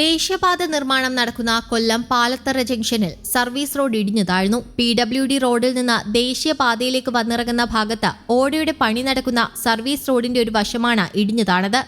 ദേശീയപാത നിർമ്മാണം നടക്കുന്ന കൊല്ലം പാലത്തറ ജംഗ്ഷനിൽ സർവീസ് റോഡ് ഇടിഞ്ഞു താഴ്ന്നു. പി ഡബ്ല്യു ഡി റോഡിൽ നിന്ന് ദേശീയപാതയിലേക്ക് വന്നിറങ്ങുന്ന ഭാഗത്ത് ഓടയുടെ പണി നടക്കുന്ന സർവീസ് റോഡിന്റെ ഒരു വശമാണ് ഇടിഞ്ഞു താണത്.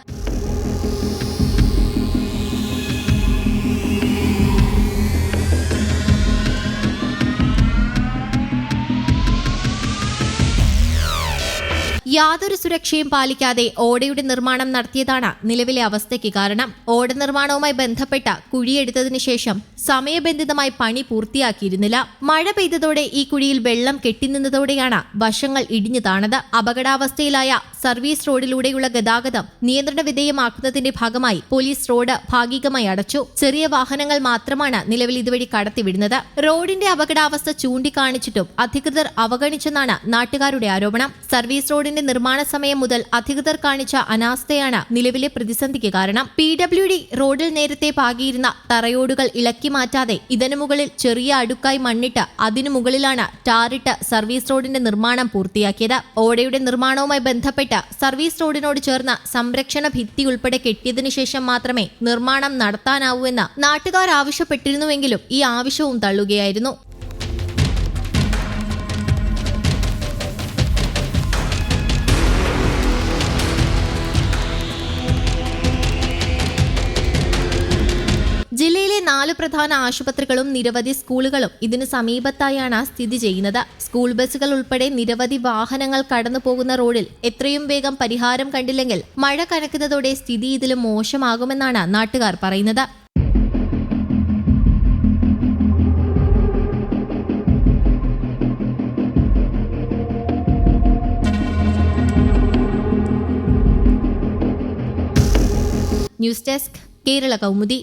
യാതൊരു സുരക്ഷയും പാലിക്കാതെ ഓടയുടെ നിർമ്മാണം നടത്തിയതാണ് നിലവിലെ അവസ്ഥയ്ക്ക് കാരണം. ഓട നിർമ്മാണവുമായി ബന്ധപ്പെട്ട കുഴിയെടുത്തതിനു ശേഷം സമയബന്ധിതമായി പണി പൂർത്തിയാക്കിയിരുന്നില്ല. മഴ പെയ്തതോടെ ഈ കുഴിയിൽ വെള്ളം കെട്ടിനിന്നതോടെയാണ് വശങ്ങൾ ഇടിഞ്ഞു താണത്. അപകടാവസ്ഥയിലായ സർവീസ് റോഡിലൂടെയുള്ള ഗതാഗതം നിയന്ത്രണ വിധേയമാക്കുന്നതിന്റെ ഭാഗമായി പോലീസ് റോഡ് ഭാഗികമായി അടച്ചു. ചെറിയ വാഹനങ്ങൾ മാത്രമാണ് നിലവിൽ ഇതുവഴി കടത്തിവിടുന്നത്. റോഡിന്റെ അപകടാവസ്ഥ ചൂണ്ടിക്കാണിച്ചിട്ടും അധികൃതർ അവഗണിച്ചെന്നാണ് നാട്ടുകാരുടെ ആരോപണം. സർവീസ് റോഡിന്റെ നിർമ്മാണ സമയം മുതൽ അധികൃതർ കാണിച്ച അനാസ്ഥയാണ് നിലവിലെ പ്രതിസന്ധിക്ക് കാരണം. പി ഡബ്ല്യു ഡി റോഡിൽ നേരത്തെ പാകിയിരുന്ന തറയോടുകൾ ഇളക്കി മാറ്റാതെ ഇതിനു മുകളിൽ ചെറിയ അടുക്കായി മണ്ണിട്ട് അതിനു മുകളിലാണ് ടാറിട്ട് സർവീസ് റോഡിന്റെ നിർമ്മാണം പൂർത്തിയാക്കിയത്. ഓടയുടെ നിർമ്മാണവുമായി ബന്ധപ്പെട്ട് സർവീസ് റോഡിനോട് ചേർന്ന സംരക്ഷണ ഭിത്തി ഉൾപ്പെടെ കെട്ടിയതിനു ശേഷം മാത്രമേ നിർമ്മാണം നടത്താനാവൂ എന്ന് നാട്ടുകാർ ആവശ്യപ്പെട്ടിരുന്നുവെങ്കിലും ഈ ആവശ്യവും തള്ളുകയായിരുന്നു. നാല് പ്രധാന ആശുപത്രികളും നിരവധി സ്കൂളുകളും ഇതിനു സമീപത്തായാണ് സ്ഥിതി ചെയ്യുന്നത്. സ്കൂൾ ബസ്സുകൾ ഉൾപ്പെടെ നിരവധി വാഹനങ്ങൾ കടന്നു പോകുന്ന റോഡിൽ എത്രയും വേഗം പരിഹാരം കണ്ടില്ലെങ്കിൽ മഴ കനക്കുന്നതോടെ സ്ഥിതി ഇതിലും മോശമാകുമെന്നാണ് നാട്ടുകാർ പറയുന്നത്. News desk Kerala Kaumudi.